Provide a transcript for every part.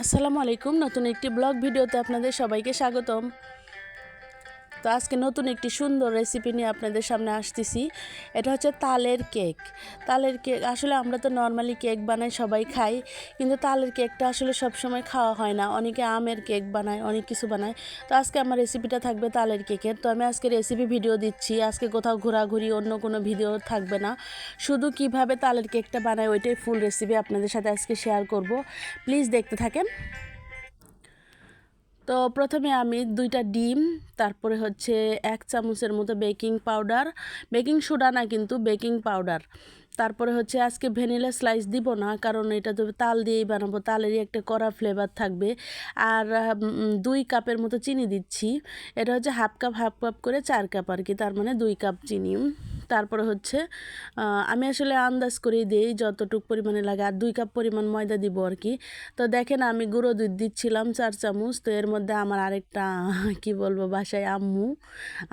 আসসালামু আলাইকুম। নতুন একটি ব্লগ ভিডিওতে আপনাদের সবাইকে স্বাগতম। তো আজকে নতুন একটি সুন্দর রেসিপি নিয়ে আপনাদের সামনে আসতেছি। এটা হচ্ছে তালের কেক তালের কেক আসলে আমরা তো নর্মালি কেক বানাই, সবাই খাই, কিন্তু তালের কেকটা আসলে সবসময় খাওয়া হয় না। অনেকে আমের কেক বানায়, অনেক কিছু বানায়। তো আজকে আমার রেসিপিটা থাকবে তালের কেকের তো আমি আজকে রেসিপি ভিডিও দিচ্ছি। আজকে কোথাও ঘোরাঘুরি, অন্য কোনো ভিডিও থাকবে না। শুধু কীভাবে তালের কেকটা বানায়, ওইটাই ফুল রেসিপি আপনাদের সাথে আজকে শেয়ার করব। প্লিজ দেখতে থাকেন। তো প্রথমে আমি দুইটা ডিম, তারপরে হচ্ছে এক চামচের মতো বেকিং পাউডার। বেকিং সোডা না কিন্তু বেকিং পাউডার। তারপরে হচ্ছে আজকে ভ্যানিলা স্লাইস দিব না, কারণ এটা তো তাল দিয়েই বানাবো, তালেরই একটা কড়া ফ্লেভার থাকবে। আর দুই কাপের মতো চিনি দিচ্ছি। এটা হচ্ছে হাফ কাপ হাফ কাপ করে চার কাপ আর কি তার মানে দুই কাপ চিনি। তারপরে হচ্ছে আমি আসলে আন্দাজ করেই দিই যতটুকু পরিমাণে লাগে, আর দুই কাপ পরিমাণ ময়দা দিব আর কি। তো দেখেন আমি গুঁড়ো দুধ দিচ্ছিলাম চার চামচ, তো এর মধ্যে আমার আরেকটা, কি বলব, বাসায় আম্মু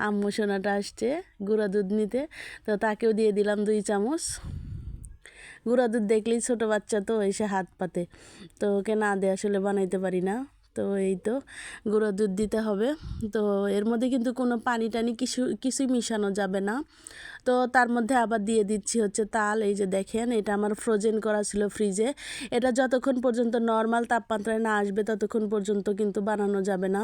আম্মু সোনাটা আসছে গুঁড়ো দুধ নিতে, তো তাকেও দিয়ে দিলাম দুই চামচ। গুঁড়া দুধ দেখলেই ছোটো বাচ্চা তো, এসে হাত পাতে, তো ওকে না দিয়ে আসলে বানাইতে পারি না। তো এই তো গুঁড়ো দুধ দিতে হবে। তো এর মধ্যে কিন্তু কোনো পানি টানি কিছু, কিছুই মিশানো যাবে না। তো তার মধ্যে আবার দিয়ে দিচ্ছি হচ্ছে তাল। এই যে দেখেন, এটা আমার ফ্রোজেন করা ছিল ফ্রিজে এটা যতক্ষণ পর্যন্ত নর্মাল তাপমাত্রায় না আসবে, ততক্ষণ পর্যন্ত কিন্তু বানানো যাবে না।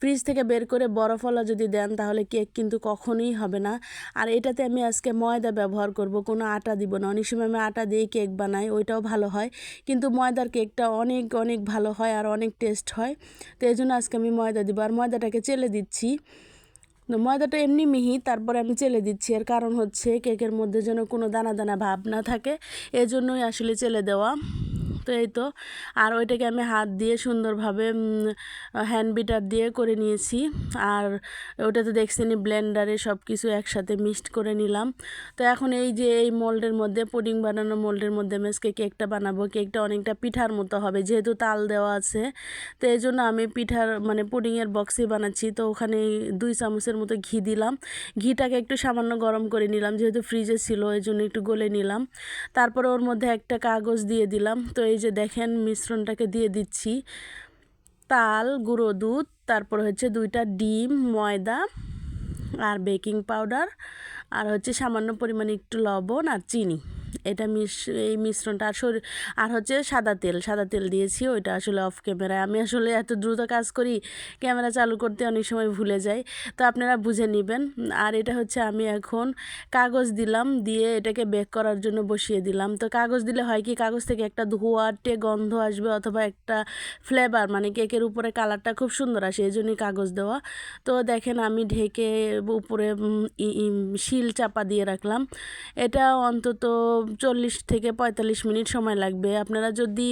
ফ্রিজ থেকে বের করে বরফওয়ালা যদি দেন, তাহলে কেক কিন্তু কখনোই হবে না। আর এটাতে আমি আজকে ময়দা ব্যবহার করব, কোনো আটা দিব না। অনেক সময় আমি আটা দিয়ে কেক বানাই, ওইটাও ভালো হয়। কিন্তু ময়দার কেকটা অনেক অনেক ভালো হয় আর অনেক টেস্ট হয়। তো এই জন্য আজকে আমি ময়দা দিব। আর ময়দাটাকে চেলে দিচ্ছি। তো ময়দাটা এমনি মিহি, তারপরে আমি চেলে দিচ্ছি। এর কারণ হচ্ছে কেকের মধ্যে যেন কোনো দানা দানা ভাব না থাকে। এজন্যই আসলে চেলে দেওয়া। তো এই তো। আর ওইটাকে আমি হাত দিয়ে সুন্দরভাবে হ্যান্ড বিটার দিয়ে করে নিয়েছি। আর ওটা তো দেখছেনি ব্লেন্ডারে সব কিছু একসাথে মিক্সড করে নিলাম। তো এখন এই যে এই মোল্ডের মধ্যে পুডিং বানানো মোল্ডের মধ্যে আমি আজকে কেকটা বানাবো। কেকটা অনেকটা পিঠার মতো হবে, যেহেতু তাল দেওয়া আছে। তো এই জন্য আমি পিঠার মানে পুডিংয়ের বক্সে বানাচ্ছি। তো ওখানে দুই চামচের মতো ঘি দিলাম। ঘিটাকে একটু সামান্য গরম করে নিলাম, যেহেতু ফ্রিজে ছিল এই জন্য একটু গলে নিলাম। তারপরে ওর মধ্যে একটা কাগজ দিয়ে দিলাম। তো এই যে দেখেন মিশ্রণটাকে দিয়ে দিচ্ছি। তাল, গুঁড়ো দুধ, তারপর হচ্ছে দুইটা ডিম, ময়দা আর বেকিং পাউডার, আর হচ্ছে সামান্য পরিমাণে একটু লবণ আর চিনি। এটা মিশ, এই মিশ্রণটা আর শরীর, আর হচ্ছে সাদা তেল সাদা তেল দিয়েছি, ওইটা আসলে অফ ক্যামেরায় আমি আসলে এত দ্রুত কাজ করি ক্যামেরা চালু করতে অনেক সময় ভুলে যাই, তো আপনারা বুঝে নেবেন। আর এটা হচ্ছে আমি এখন কাগজ দিলাম, দিয়ে এটাকে বেক করার জন্য বসিয়ে দিলাম। তো কাগজ দিলে হয় কি, কাগজ থেকে একটা ধোয়াটে গন্ধ আসবে অথবা একটা ফ্লেভার মানে কেকের উপরে কালারটা খুব সুন্দর আসে এই জন্যই কাগজ দেওয়া। তো দেখেন আমি ঢেকে উপরে শিল চাপা দিয়ে রাখলাম। এটা অন্তত চল্লিশ থেকে পঁয়তাল্লিশ মিনিট সময় লাগবে। আপনারা যদি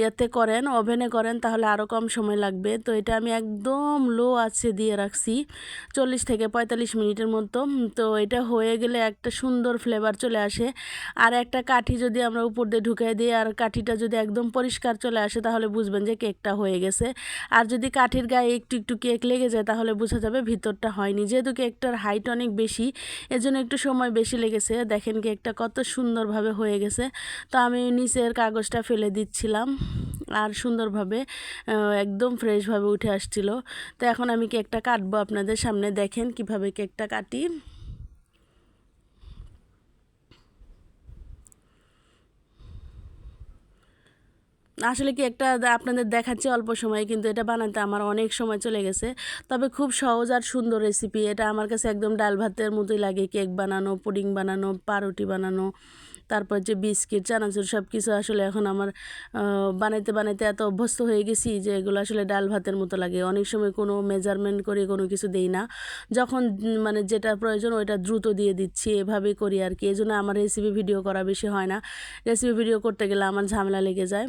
ইয়েতে করেন, ওভেনে করেন, তাহলে আরও কম সময় লাগবে। তো এটা আমি একদম লো আছে দিয়ে রাখছি, চল্লিশ থেকে পঁয়তাল্লিশ মিনিটের মতো। তো এটা হয়ে গেলে একটা সুন্দর ফ্লেভার চলে আসে। আর একটা কাঠি যদি আমরা উপর দিয়ে ঢুকিয়ে দিই, আর কাঠিটা যদি একদম পরিষ্কার চলে আসে, তাহলে বুঝবেন যে কেকটা হয়ে গেছে। আর যদি কাঠির গায়ে একটু একটু কেক লেগে যায়, তাহলে বোঝা যাবে ভিতরটা হয়নি। যেহেতু কেকটার হাইট অনেক বেশি, এজন্য একটু সময় বেশি লেগেছে। দেখেন কেকটা কত সুন্দরভাবে হয়ে গেছে। তো আমি নিচের কাগজটা ফেলে দিচ্ছিলাম আর সুন্দরভাবে একদম ফ্রেশভাবে উঠে আসছিল। তো এখন আমি কেকটা কাটবো আপনাদের সামনে, দেখেন কীভাবে কেকটা কাটি। আসলে কি একটা আপনাদের দেখাচ্ছি অল্প সময়ে, কিন্তু এটা বানাতে আমার অনেক সময় চলে গেছে। তবে খুব সহজ আর সুন্দর রেসিপি এটা আমার কাছে একদম ডাল ভাতের মতোই লাগে, কেক বানানো, পুডিং বানানো, পাউরুটি বানানো। তারপর যে বিস্কিট, চানাচুর সব কিছু আসলে এখন আমার বানাইতে বানাইতে এত অভ্যস্ত হয়ে গেছি যে এগুলো আসলে ডাল ভাতের মতো লাগে। অনেক সময় কোনো মেজারমেন্ট করে কোনো কিছু দেই না। যখন মানে যেটা প্রয়োজন ওইটা দ্রুত দিয়ে দিচ্ছি, এভাবে করি আর কি। এই জন্য আমার রেসিপি ভিডিও করা বেশি হয় না। রেসিপি ভিডিও করতে গেলে আমার ঝামেলা লেগে যায়।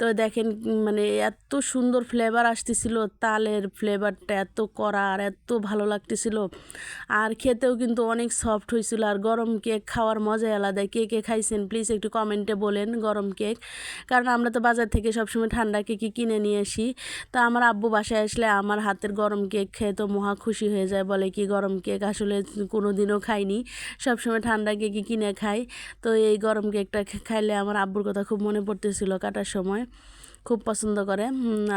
তো দেখেন মানে এত সুন্দর ফ্লেভার আসতেছিল, তালের ফ্লেভারটা এত কড়া আর এত ভালো লাগতেছিল। আর খেতেও কিন্তু অনেক সফট হয়েছিল আর গরম কেক খাওয়ার মজাই আলাদা। কে কে খাইছেন প্লিজ একটু কমেন্টে বলেন গরম কেক কারণ আমরা তো বাজার থেকে সবসময় ঠান্ডা কেকই কিনে নিয়ে আসি। তো আমার আব্বু বাসায় আসলে আমার হাতের গরম কেক খেয়ে তো মহা খুশি হয়ে যায়। বলে কি, গরম কেক আসলে কোনো দিনও খাইনি। সবসময় ঠান্ডা কেকই কিনে খাই। তো এই গরম কেকটা খাইলে আমার আব্বুর কথা খুব মনে পড়তেছিল কাটার সময়। খুব পছন্দ করে।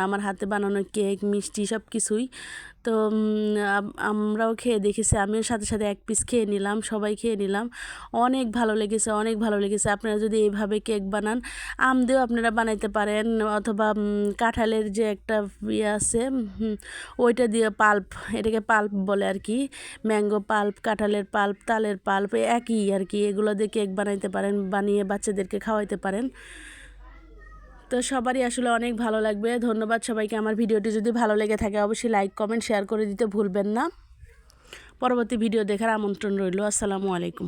আমার হাতে বানানো কেক, মিষ্টি সব কিছুই তো আমরাও খেয়ে দেখেছি, আমিও সাথে সাথে এক পিস খেয়ে নিলাম, সবাই খেয়ে নিলাম। অনেক ভালো লেগেছে, অনেক ভালো লেগেছে। আপনারা যদি এইভাবে কেক বানান, আম দিয়েও আপনারা বানাইতে পারেন, অথবা কাঁঠালের যে একটা ইয়ে আছে ওইটা দিয়ে পাল্প, এটাকে পাল্প বলে আর কি, ম্যাঙ্গো পাল্প, কাঁঠালের পাল্প, তালের পাল্প, একই আর কি, এগুলো দিয়ে কেক বানাইতে পারেন, বানিয়ে বাচ্চাদেরকে খাওয়াইতে পারেন। তো সবারই আসলে অনেক ভালো লাগবে। ধন্যবাদ সবাইকে। আমার ভিডিওটি যদি ভালো লেগে থাকে, অবশ্যই লাইক কমেন্ট শেয়ার করে দিতে ভুলবেন না। পরবর্তী ভিডিও দেখার আমন্ত্রণ রইল। আসসালামু আলাইকুম।